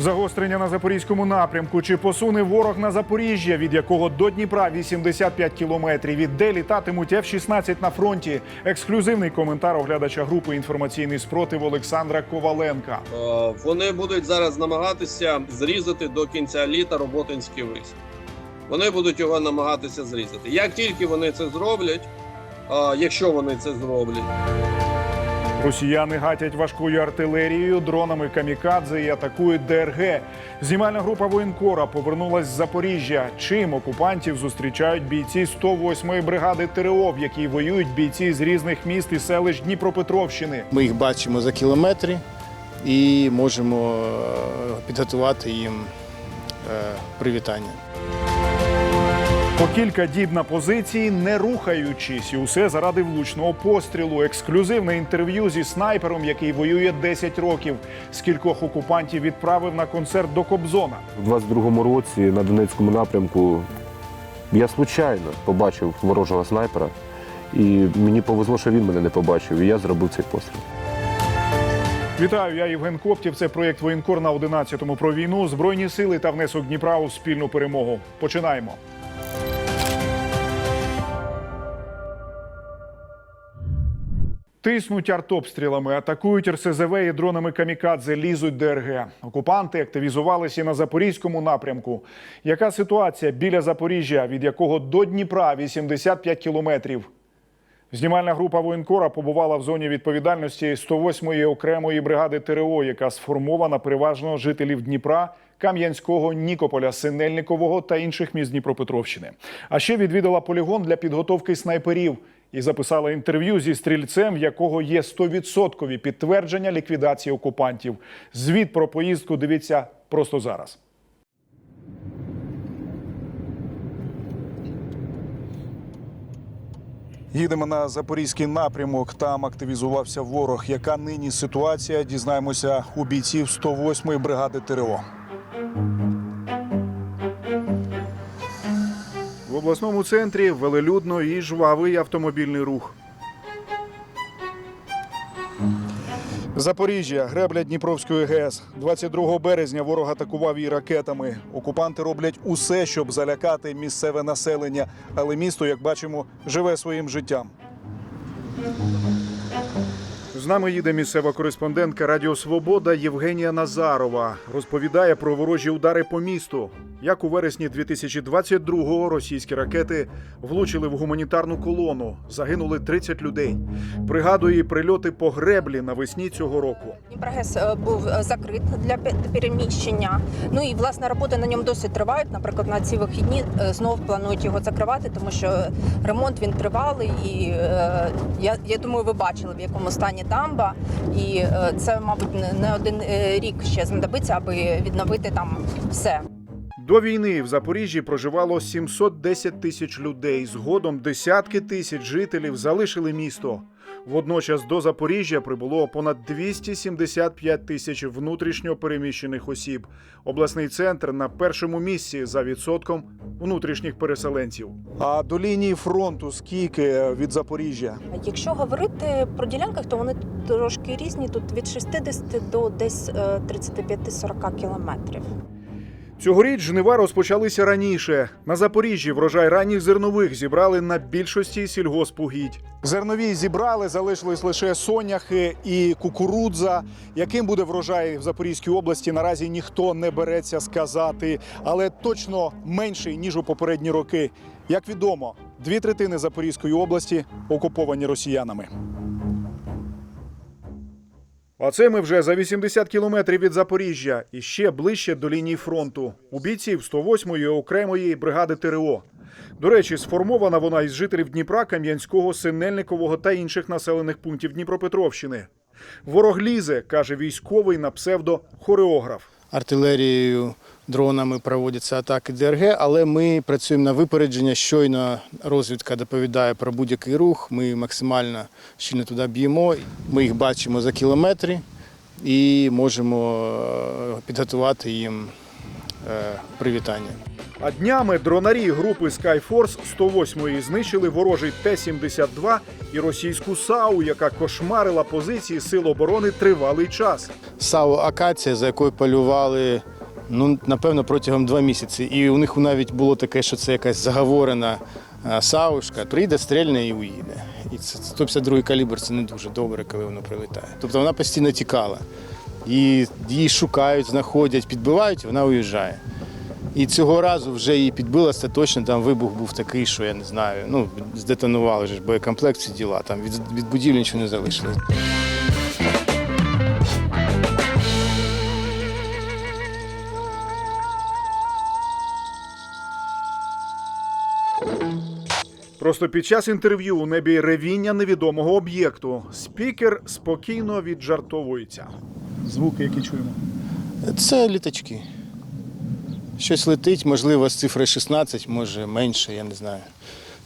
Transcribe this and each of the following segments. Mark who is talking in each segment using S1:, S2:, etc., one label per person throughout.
S1: Загострення на запорізькому напрямку. Чи посуне ворог на Запоріжжя, від якого до Дніпра 85 кілометрів? І де літатимуть F-16 на фронті? Ексклюзивний коментар оглядача групи інформаційний спротив Олександра Коваленка.
S2: Е, Вони будуть зараз намагатися зрізати до кінця літа Роботинський вис. Вони будуть його намагатися зрізати. Як тільки вони це зроблять, е, якщо вони це зроблять,
S1: Росіяни гатять важкою артилерією, дронами камікадзе і атакують ДРГ. Знімальна група воєнкора повернулась з Запоріжжя. Чим окупантів зустрічають бійці 108-ї бригади ТРО, в якій воюють бійці з різних міст і селищ Дніпропетровщини.
S3: Ми їх бачимо за кілометри і можемо е, підготувати їм е, привітання.
S1: По кілька діб на позиції, не рухаючись, і усе заради влучного пострілу. Ексклюзивне інтерв'ю зі снайпером, який воює 10 років. Скількох окупантів відправив на концерт до Кобзона.
S4: У 22-му році на Донецькому напрямку я случайно побачив ворожого снайпера, і мені повезло, що він мене не побачив, і я зробив цей постріл.
S1: Вітаю, я Євген Коптів. Це проєкт Воєнкор на 11-му про війну, збройні сили та внесок Дніпра у спільну перемогу. Починаємо. Тиснуть артобстрілами, атакують РСЗВ і дронами камікадзе, лізуть ДРГ. Окупанти активізувалися на запорізькому напрямку. Яка ситуація біля Запоріжжя, від якого до Дніпра 85 кілометрів? Знімальна група воєнкора побувала в зоні відповідальності 108-ї окремої бригади ТРО, яка сформована переважно жителів Дніпра, Кам'янського, Нікополя, Синельникового та інших міст Дніпропетровщини. А ще відвідала полігон для підготовки снайперів і записала інтерв'ю зі стрільцем, в якого є 100% підтвердження ліквідації окупантів. Звіт про поїздку дивіться просто зараз. Їдемо на запорізький напрямок. Там активізувався ворог. Яка нині ситуація? Дізнаємося у бійців 108-ї бригади ТРО. Обласному центрі велелюдно і жвавий автомобільний рух. Запоріжжя, гребля Дніпровської ГЕС. 22 березня ворог атакував її ракетами. Окупанти роблять усе, щоб залякати місцеве населення, але місто, як бачимо, живе своїм життям. З нами їде місцева кореспондентка Радіо Свобода Євгенія Назарова. Розповідає про ворожі удари по місту. Як у вересні 2022-го російські ракети влучили в гуманітарну колону, загинули 30 людей. Пригадує прильоти по греблі навесні цього року.
S5: Дніпрогес е, був е, закрит для пе- переміщення. Ну і власне роботи на ньому досить тривають. Наприклад, на ці вихідні е, знов планують його закривати, тому що ремонт він тривалий. І я, я думаю, ви бачили в якому стані дамба. І це, мабуть, не- один рік ще знадобиться, аби відновити там все.
S1: До війни в Запоріжжі проживало 710 тисяч людей. Згодом десятки тисяч жителів залишили місто. Водночас до Запоріжжя прибуло понад 275 тисяч внутрішньо переміщених осіб. Обласний центр на першому місці за відсотком внутрішніх переселенців. А до лінії фронту скільки від Запоріжжя?
S5: Якщо говорити про ділянках, то вони трошки різні. Тут від 60 до десь е, 35-40 кілометрів.
S1: Цьогоріч жнива розпочалися раніше. На Запоріжжі врожай ранніх зернових зібрали на більшості сільгоспугідь. Зернові зібрали, залишились лише соняхи і кукурудза. Яким буде врожай в Запорізькій області, наразі ніхто не береться сказати, але точно менший ніж у попередні роки. Як відомо, дві третини Запорізької області окуповані росіянами. А це ми вже за 80 кілометрів від Запоріжжя і ще ближче до лінії фронту. У бійців 108-ї окремої бригади ТРО. До речі, сформована вона із жителів Дніпра, Кам'янського, Синельникового та інших населених пунктів Дніпропетровщини. Ворог лізе, каже військовий на псевдо хореограф.
S3: Артилерією, дронами проводяться атаки ДРГ, але ми працюємо на випередження. Щойно розвідка доповідає про будь-який рух. Ми максимально щільно туди б'ємо. Ми їх бачимо за кілометри і можемо е, підготувати їм е, привітання.
S1: А днями дронарі групи Skyforce 108-ї знищили ворожий Т-72 і російську САУ, яка кошмарила позиції сил оборони тривалий час.
S3: САУ Акація, за якою полювали ну, напевно протягом два місяці. І у них навіть було таке, що це якась заговорена е, саушка. Прийде, стрельне і уїде. І це 152 калібр це не дуже добре, коли воно прилітає. Тобто вона постійно тікала. І її шукають, знаходять, підбивають, вона уїжджає. І цього разу вже її підбили остаточно, там вибух був такий, що я не знаю. Ну, здетонували ж боєкомплект, ці діла. Там від, від будівлі нічого не залишилось.
S1: Просто під час інтерв'ю у небі ревіння невідомого об'єкту спікер спокійно віджартовується. Звуки, які чуємо.
S3: Це літачки. Щось летить, можливо, з цифри 16, може менше, я не знаю.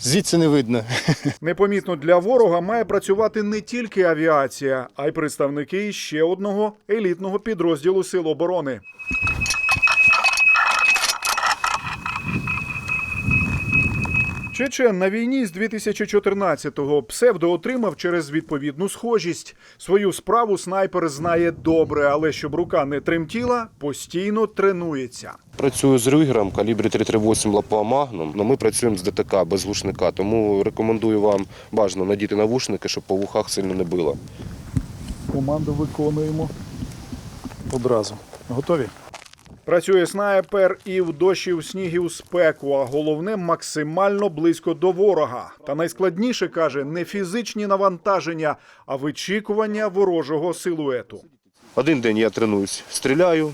S3: Звідси не видно.
S1: Непомітно для ворога має працювати не тільки авіація, а й представники ще одного елітного підрозділу Сил оборони. Чечен на війні з 2014-го псевдо отримав через відповідну схожість. Свою справу снайпер знає добре, але щоб рука не тремтіла, постійно тренується.
S4: Працюю з Рюгером, калібрі 338 лапа Магнум, але ми працюємо з ДТК без глушника, тому рекомендую вам бажано надіти навушники, щоб по вухах сильно не било.
S1: Команду виконуємо одразу. Готові? Працює снайпер і в дощі, в сніг, і в спеку, а головне максимально близько до ворога. Та найскладніше каже не фізичні навантаження, а вичікування ворожого силуету.
S4: Один день я тренуюсь, стріляю,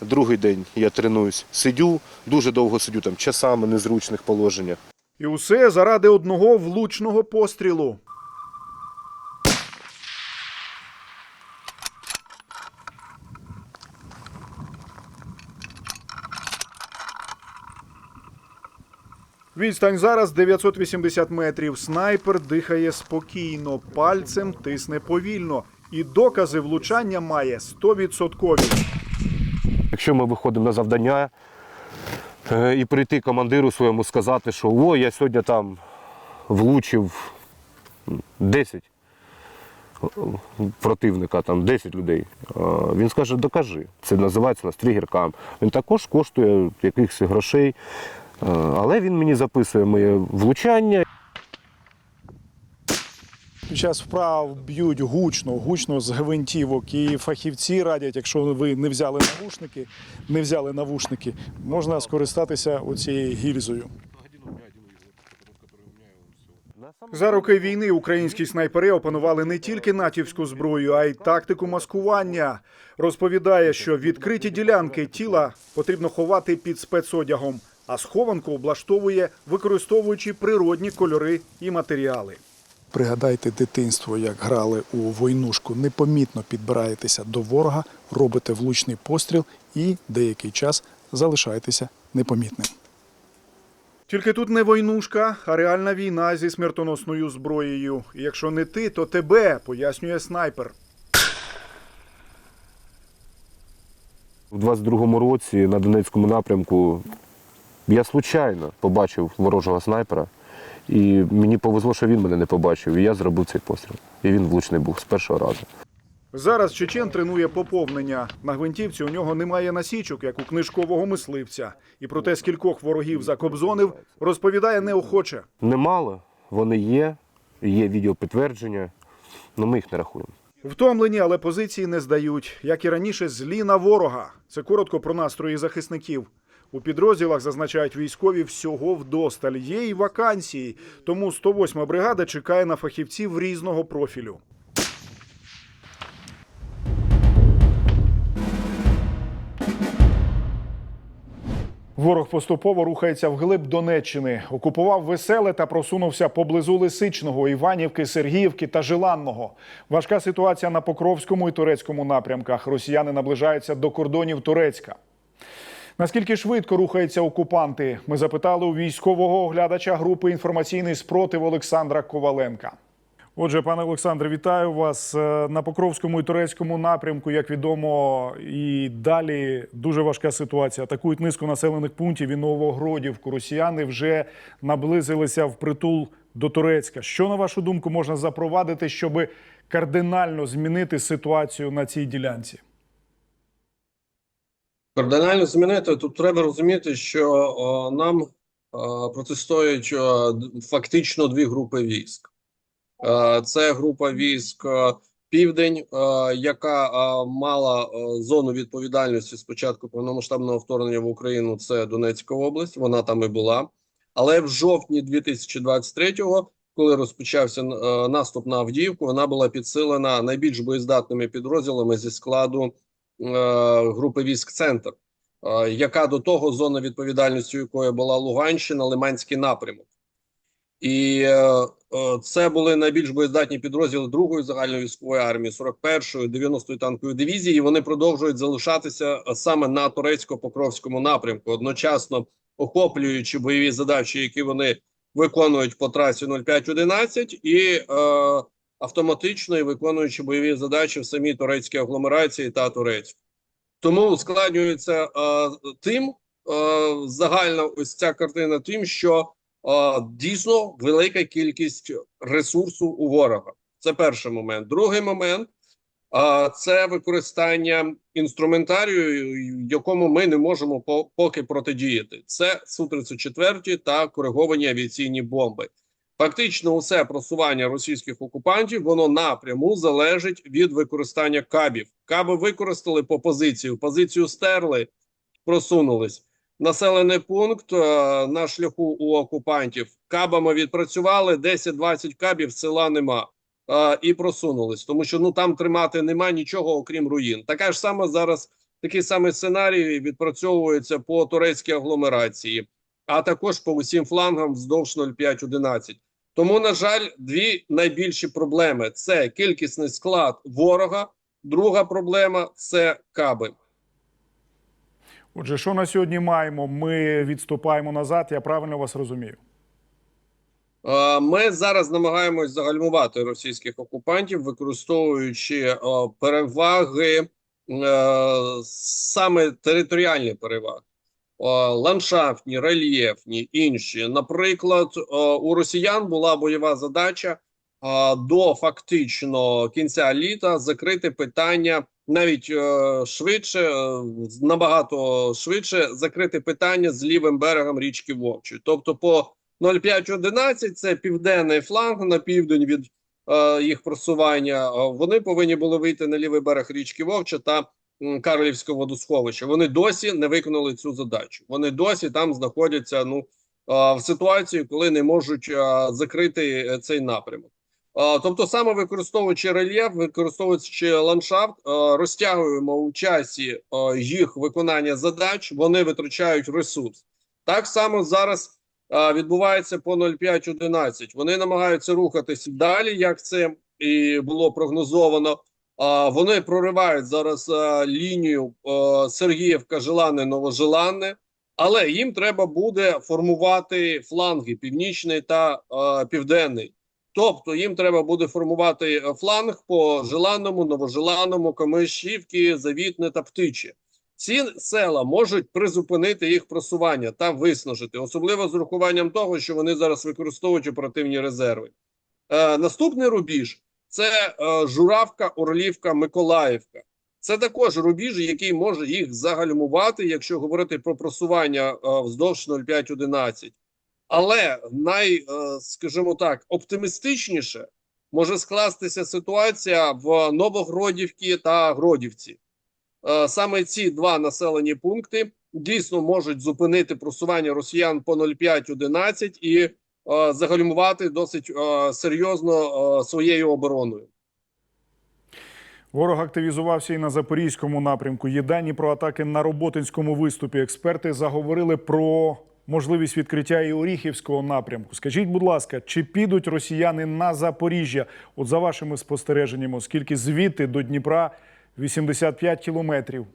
S4: другий день я тренуюсь, сидю, дуже довго сидю, там часами незручних положеннях.
S1: І усе заради одного влучного пострілу. Відстань зараз 980 метрів. Снайпер дихає спокійно, пальцем тисне повільно. І докази влучання має 100%.
S4: Якщо ми виходимо на завдання е, і прийти командиру своєму сказати, що о, я сьогодні там влучив 10 противника, там 10 людей. Він скаже, докажи. Це називається у нас тригеркам. Він також коштує якихось грошей, е, але він мені записує моє влучання.
S1: Під час вправ б'ють гучно, гучно з гвинтівок. І фахівці радять, якщо ви не взяли навушники, не взяли навушники, можна скористатися оцією гільзою. За роки війни українські снайпери опанували не тільки натівську зброю, а й тактику маскування. Розповідає, що відкриті ділянки тіла потрібно ховати під спецодягом, а схованку облаштовує, використовуючи природні кольори і матеріали.
S6: Пригадайте дитинство, як грали у войнушку, непомітно підбираєтеся до ворога, робите влучний постріл і деякий час залишаєтеся непомітним.
S1: Тільки тут не войнушка, а реальна війна зі смертоносною зброєю. І якщо не ти, то тебе, пояснює снайпер.
S4: У 22-му році на Донецькому напрямку я случайно побачив ворожого снайпера, і мені повезло, що він мене не побачив, і я зробив цей постріл. І він влучний був з першого разу.
S1: Зараз Чечен тренує поповнення. На гвинтівці у нього немає насічок, як у книжкового мисливця. І про те, скількох ворогів закобзонив, розповідає неохоче.
S4: Немало, вони є, є відеопідтвердження, але ми їх не рахуємо.
S1: Втомлені, але позиції не здають, як і раніше, злі на ворога. Це коротко про настрої захисників. У підрозділах зазначають військові всього вдосталь. Є і вакансії, тому 108-ма бригада чекає на фахівців різного профілю. Ворог поступово рухається вглиб Донеччини, окупував веселе та просунувся поблизу Лисичного, Іванівки, Сергіївки та Жиланного. Важка ситуація на Покровському і турецькому напрямках. Росіяни наближаються до кордонів Турецька. Наскільки швидко рухаються окупанти? Ми запитали у військового оглядача групи інформаційний спротив Олександра Коваленка. Отже, пане Олександре, вітаю вас Е, на Покровському і турецькому напрямку. Як відомо, і далі дуже важка ситуація. Атакують низку населених пунктів і Новогродівку. Росіяни вже наблизилися в притул до Турецька. Що на вашу думку можна запровадити, щоб кардинально змінити ситуацію на цій ділянці?
S2: Кардинально змінити тут треба розуміти, що о, нам о, протистоять о, фактично дві групи військ. Е, Це група військ е, Південь, е, яка е, мала е, зону відповідальності з початку повномасштабного вторгнення в Україну. Це Донецька область, вона там і була. Але в жовтні 2023-го, коли розпочався е, наступ на Авдіївку, вона була підсилена найбільш боєздатними підрозділами зі складу групи військ Центр, е, яка до того зона відповідальності якої була Луганщина, Лиманський напрямок. І е, е, це були найбільш боєздатні підрозділи другої загальної військової армії, 41-ї, 90-ї танкової дивізії. І вони продовжують залишатися е, саме на турецько-покровському напрямку, одночасно охоплюючи бойові задачі, які вони виконують по трасі 0511, і е, автоматично і виконуючи бойові задачі в самій турецькій агломерації та Турецьку. Тому ускладнюється е, тим е, загальна ось ця картина, тим, що е, дійсно велика кількість ресурсу у ворога. Це перший момент. Другий момент е, це використання інструментарію, якому ми не можемо по- поки протидіяти. Це Су-34 та кориговані авіаційні бомби. Фактично, усе просування російських окупантів воно напряму залежить від використання кабів. Каби використали по позицію, позицію стерли, просунулись. Населений пункт е, на шляху у окупантів. Кабами відпрацювали 10-20 кабів, села нема. Е, і просунулись, тому що ну там тримати нема нічого, окрім руїн. Така ж сама зараз такий самий сценарій відпрацьовується по турецькій агломерації, а також по усім флангам вздовж 0511. Тому, на жаль, дві найбільші проблеми: це кількісний склад ворога. Друга проблема це каби.
S1: Отже, що на сьогодні маємо? Ми відступаємо назад. Я правильно вас розумію?
S2: Ми зараз намагаємось загальмувати російських окупантів, використовуючи е, переваги е, саме територіальні переваги. Е, Ландшафтні, рельєфні, інші. Наприклад, е, у росіян була бойова задача е, до фактично кінця літа закрити питання навіть швидше, набагато швидше закрити питання з лівим берегом річки Вовчої. Тобто, по 0511 це південний фланг на південь від їх просування. Вони повинні були вийти на лівий берег річки Вовча та Карлівського водосховища. Вони досі не виконали цю задачу. Вони досі там знаходяться ну в ситуації, коли не можуть закрити е, цей напрямок. Тобто, саме використовуючи рельєф, використовуючи ландшафт, розтягуємо у часі їх виконання задач. Вони витрачають ресурс. Так само зараз відбувається по 0,5-11. Вони намагаються рухатись далі, як це і було прогнозовано. Вони проривають зараз лінію а, Сергіївка, Желанне, Новожеланне, але їм треба буде формувати фланги північний та південний. Тобто їм треба буде формувати е, фланг по Желанному, Новожеланному, Комишівки, Завітне та Птичі. Ці села можуть призупинити їх просування та виснажити, особливо з урахуванням того, що вони зараз використовують оперативні резерви. Е, наступний рубіж це е, Журавка, Орлівка, Миколаївка. Це також рубіж, який може їх загальмувати, якщо говорити про просування е, вздовж 0511. Але най, е, скажімо так, оптимістичніше може скластися ситуація в Новогродівці та Гродівці. Е, саме ці два населені пункти дійсно можуть зупинити просування росіян по 0,5-11 і загальмувати досить е, серйозно е, своєю обороною.
S1: Ворог активізувався і на запорізькому напрямку. Є дані про атаки на роботинському виступі. Експерти заговорили про можливість відкриття і Оріхівського напрямку. Скажіть, будь ласка, чи підуть росіяни на Запоріжжя? От за вашими спостереженнями, оскільки звідти до Дніпра 85 кілометрів.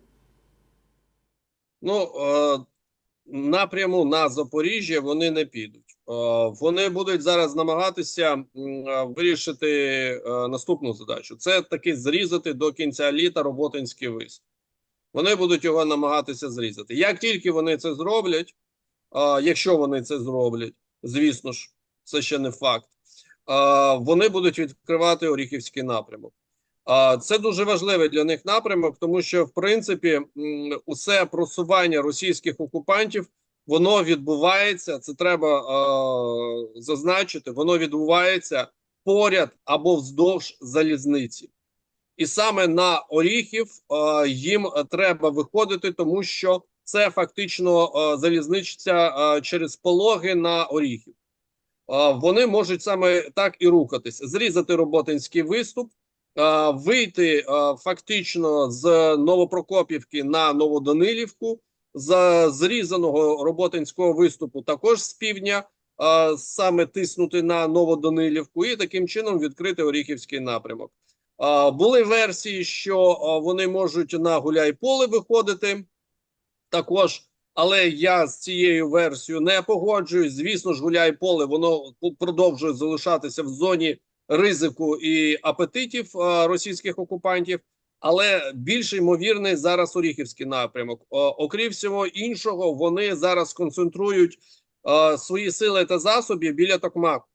S2: Ну е, напряму на Запоріжжя вони не підуть. Е, вони будуть зараз намагатися е, вирішити е, наступну задачу: це таки зрізати до кінця літа роботинський вис. Вони будуть його намагатися зрізати. Як тільки вони це зроблять, якщо вони це зроблять, звісно ж, це ще не факт. Вони будуть відкривати Оріхівський напрямок. Це дуже важливий для них напрямок, тому що в принципі усе просування російських окупантів воно відбувається. Це треба е, зазначити. Воно відбувається поряд або вздовж залізниці, і саме на Оріхів е, їм треба виходити, тому що це фактично е, залізниця е, через пологи на Оріхів. Е, вони можуть саме так і рухатись, зрізати роботинський виступ. е, Вийти е, фактично з Новопрокопівки на Новоданилівку, з зрізаного роботинського виступу також з півдня, е, саме тиснути на Новоданилівку і таким чином відкрити Оріхівський напрямок. Е, Були версії, що вони можуть на Гуляйполе виходити також. Але я з цією версією не погоджуюсь. Звісно ж, Гуляйполе воно продовжує залишатися в зоні ризику і апетитів е, російських окупантів. Але більш ймовірний зараз Оріхівський напрямок. Окрім всього іншого, вони зараз концентрують е, свої сили та засоби біля Токмаку.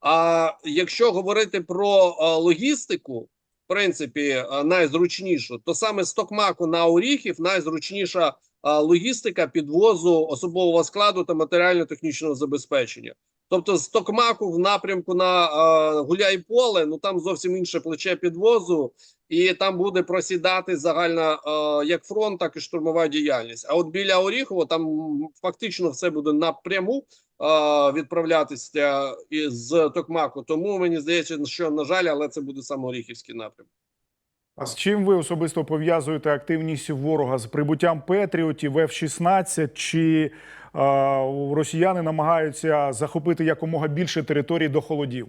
S2: А якщо говорити про е, логістику, в принципі, е, найзручнішу, то саме з Токмаку на Оріхів найзручніша логістика підвозу особового складу та матеріально-технічного забезпечення. Тобто з Токмаку в напрямку на е, Гуляйполе, ну там зовсім інше плече підвозу, і там буде просідати загальна е, як фронт, так і штурмова діяльність. А от біля Оріхова там фактично все буде напряму е, відправлятися із Токмаку. Тому мені здається, що на жаль, але це буде саме Оріхівський напрямок.
S1: А з чим ви особисто пов'язуєте активність ворога з прибуттям Петріотів F-16? Чи росіяни намагаються захопити якомога більше територій до холодів?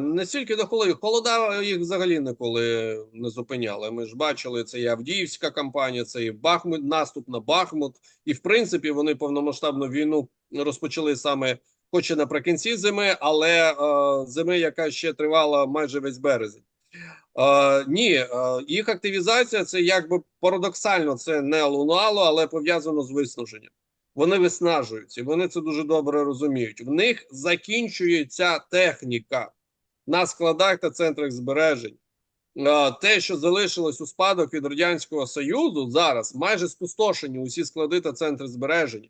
S2: Не стільки до холодів. Холода їх взагалі ніколи не зупиняли. Ми ж бачили, це і Авдіївська кампанія, це і Бахмут, наступ на Бахмут. І в принципі вони повномасштабну війну розпочали саме, хоч і наприкінці зими, але е, зими, яка ще тривала майже весь березень. Е, ні, е, їх активізація це якби парадоксально це не лунало, але пов'язано з виснаженням. Вони виснажуються, вони це дуже добре розуміють. В них закінчується техніка на складах та центрах збережень. Е, Те, що залишилось у спадок від радянського союзу, зараз майже спустошені усі склади та центри збереження.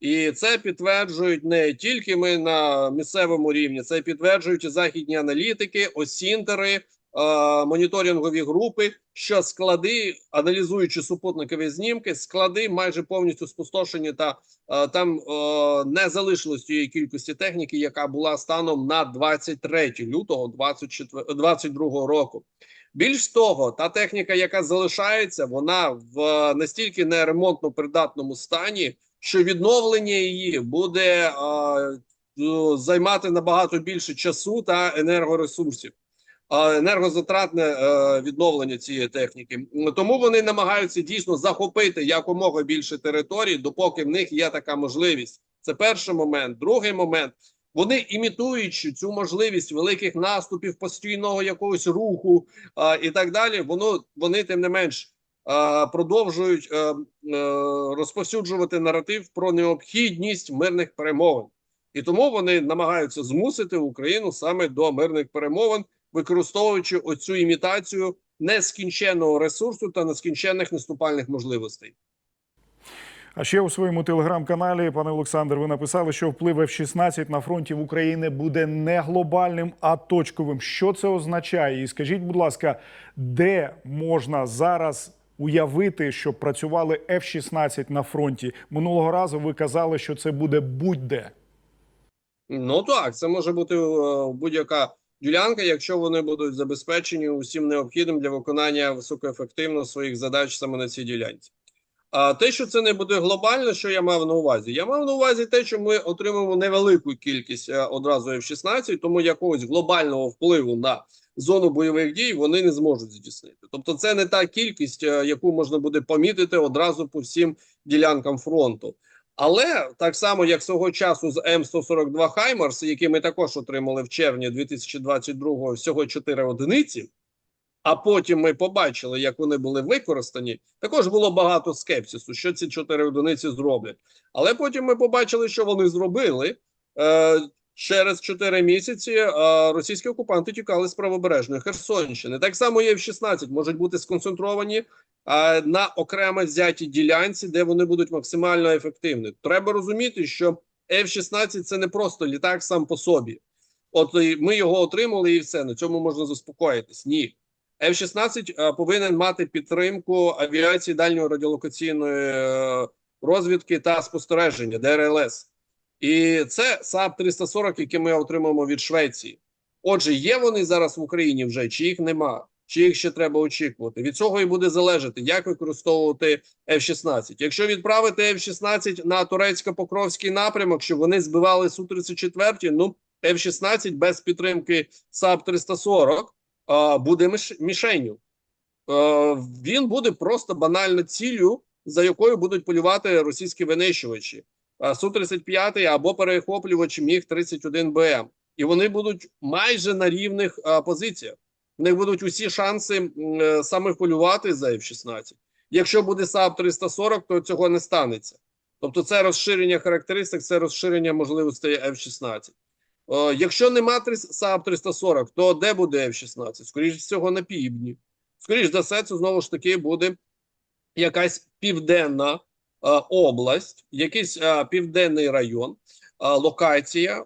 S2: І це підтверджують не тільки ми на місцевому рівні, це підтверджують і західні аналітики, осінтери, моніторингові групи, що склади, аналізуючи супутникові знімки, склади майже повністю спустошені, та е, там е, не залишилось тієї кількості техніки, яка була станом на 23 лютого 2022 року. Більш того, та техніка, яка залишається, вона в е, настільки неремонтно придатному стані, що відновлення її буде е, е, займати набагато більше часу та енергоресурсів. Енергозатратне е, відновлення цієї техніки, тому вони намагаються дійсно захопити якомога більше територій, допоки в них є така можливість. Це перший момент. Другий момент вони імітуючи цю можливість великих наступів, постійного якогось руху е, і так далі. Воно вони тим не менш е, продовжують е, е, розповсюджувати наратив про необхідність мирних перемовин, і тому вони намагаються змусити Україну саме до мирних перемовин, використовуючи оцю імітацію нескінченного ресурсу та нескінченних наступальних можливостей.
S1: А ще у своєму телеграм-каналі, пане Олександр, ви написали, що вплив F-16 на фронті в Україні буде не глобальним, а точковим. Що це означає? І скажіть, будь ласка, де можна зараз уявити, щоб працювали F-16 на фронті? Минулого разу ви казали, що це буде будь-де.
S2: Ну так, це може бути е, будь-яка ділянка, якщо вони будуть забезпечені усім необхідним для виконання високоефективно своїх задач саме на цій ділянці. А те, що це не буде глобально, що я мав на увазі? Я мав на увазі те, що ми отримаємо невелику кількість е, одразу F-16, тому якогось глобального впливу на зону бойових дій вони не зможуть здійснити. Тобто, це не та кількість, е, яку можна буде помітити одразу по всім ділянкам фронту. Але так само, як свого часу з М142 Хаймарс, які ми також отримали в червні 2022-го всього 4 одиниці, а потім ми побачили, як вони були використані. Також було багато скепсису, що ці 4 одиниці зроблять. Але потім ми побачили, що вони зробили. Через 4 місяці е, російські окупанти тікали з правобережної Херсонщини. Так само є F-16 можуть бути сконцентровані е, на окремо взятій ділянці, де вони будуть максимально ефективні. Треба розуміти, що F-16 це не просто літак сам по собі. От ми його отримали, і все на цьому можна заспокоїтись. Ні. F-16 е, повинен мати підтримку авіації дальньої радіолокаційної розвідки та спостереження ДРЛС. І це САП 340, який ми отримаємо від Швеції. Отже, є вони зараз в Україні вже, чи їх нема, чи їх ще треба очікувати. Від цього і буде залежати, як використовувати F-16. Якщо відправити F-16 на турецько-покровський напрямок, щоб вони збивали Су-34, ну F-16 без підтримки САП 340 а, буде міш- мішенню. Він буде просто банально ціллю, за якою будуть полювати російські винищувачі. Е, Су-35 або перехоплювачі Міг-31БМ. І вони будуть майже на рівних е, позиціях. В них будуть усі шанси е, саме полювати за F-16. Якщо буде САП 340, то цього не станеться. Тобто, це розширення характеристик, це розширення можливостей F-16. Е, Якщо нема трис- САП 340, то де буде F-16? Скоріше всього, на півдні. Скоріше за все, це знову ж таки буде якась південна область, якийсь е, південний район, е, локація, е,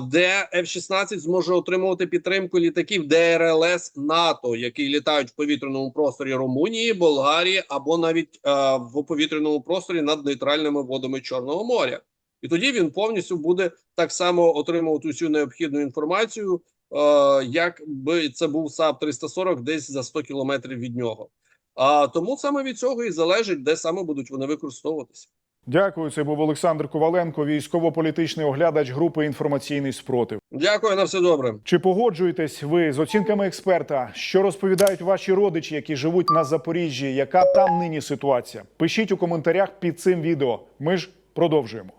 S2: де F-16 зможе отримувати підтримку літаків ДРЛС НАТО, які літають в повітряному просторі Румунії, Болгарії або навіть е, в повітряному просторі над нейтральними водами Чорного моря. І тоді він повністю буде так само отримувати усю необхідну інформацію, е, як би це був САП 340 десь за 100 кілометрів від нього. А тому саме від цього і залежить, де саме будуть вони використовуватися.
S1: Дякую. Це був Олександр Коваленко, військово-політичний оглядач групи інформаційний спротив.
S2: Дякую на все добре.
S1: Чи погоджуєтесь ви з оцінками експерта? Що розповідають ваші родичі, які живуть на Запоріжжі? Яка там нині ситуація? Пишіть у коментарях під цим відео. Ми ж продовжуємо.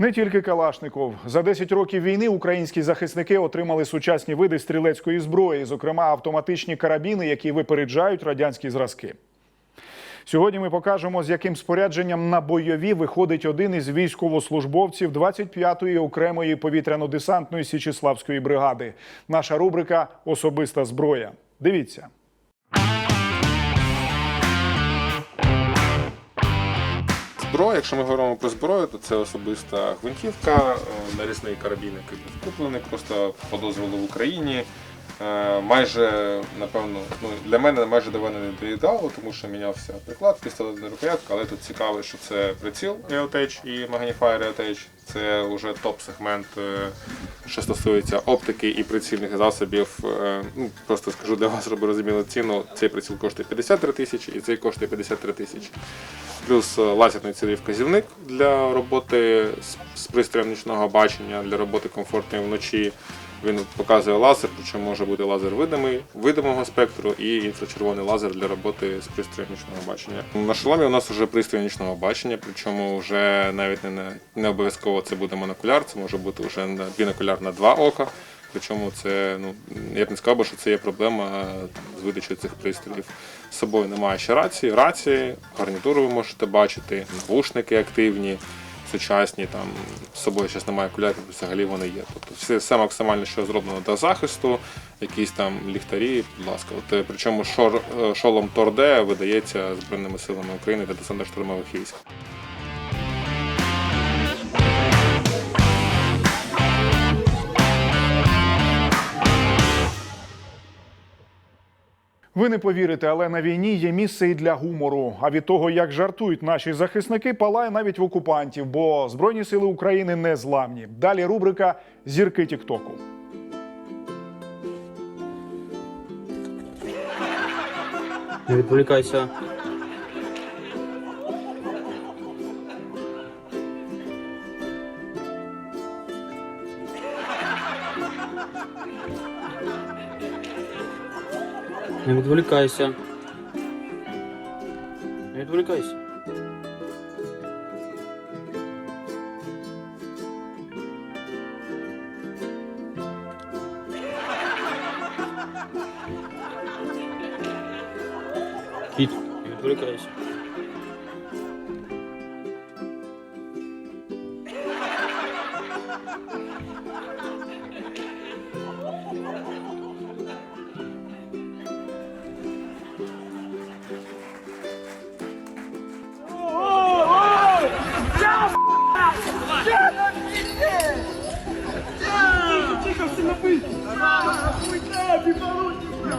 S1: Не тільки Калашников. За 10 років війни українські захисники отримали сучасні види стрілецької зброї, зокрема автоматичні карабіни, які випереджають радянські зразки. Сьогодні ми покажемо, з яким спорядженням на бойові виходить один із військовослужбовців 25-ї окремої повітряно-десантної Січеславської бригади. Наша рубрика Особиста зброя. Дивіться.
S7: Зброя, якщо ми говоримо про зброю, то це особиста гвинтівка, е, нарізний карабін, який куплений просто по дозволу в Україні. Е, Майже, напевно, ну для мене майже до ідеалу, тому що мінявся приклад, пістолетна рукоятка, але тут цікаво, що це приціл EOTech і Magnifier EOTech. Це вже топ-сегмент, е, що стосується оптики і прицільних засобів. Е, Ну, просто скажу для вас, щоб розуміли ціну. Цей приціл коштує 53 тисячі і цей коштує 53 тисячі. Плюс лазерний цілий вказівник для роботи з пристроєм нічного бачення, для роботи комфортної вночі. Він показує лазер, причому може бути лазер видимий, видимого спектру і інфрачервоний лазер для роботи з пристроєм нічного бачення. На шоломі у нас вже пристрій нічного бачення, причому вже навіть не, не, обов'язково це буде монокуляр, це може бути вже бінокуляр на два ока. Причому це, ну я б не сказав, що це є проблема з видачею цих пристроїв. З собою немає ще рації, рації, гарнітуру ви можете бачити, навушники активні, сучасні, там з собою зараз немає окулярів, взагалі вони є. Тобто все, все максимально, що зроблено до захисту, якісь там ліхтарі, будь ласка. От, е, причому шор, е, шолом Торде видається Збройними силами України для десантно-штурмових військ.
S1: Ви не повірите, але на війні є місце і для гумору. А від того, як жартують наші захисники, палає навіть в окупантів, бо Збройні сили України не зламні. Далі рубрика Зірки Тіктоку.
S8: Не відволікайся. Не відволікайся. Не відволікайся.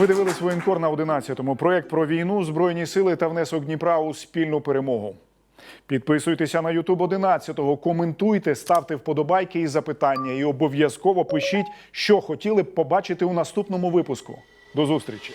S1: Ви дивились воєнкор на 11-му. Проект про війну, збройні сили та внесок Дніпра у спільну перемогу. Підписуйтеся на Ютуб 11-го, коментуйте, ставте вподобайки і запитання. І обов'язково пишіть, що хотіли б побачити у наступному випуску. До зустрічі!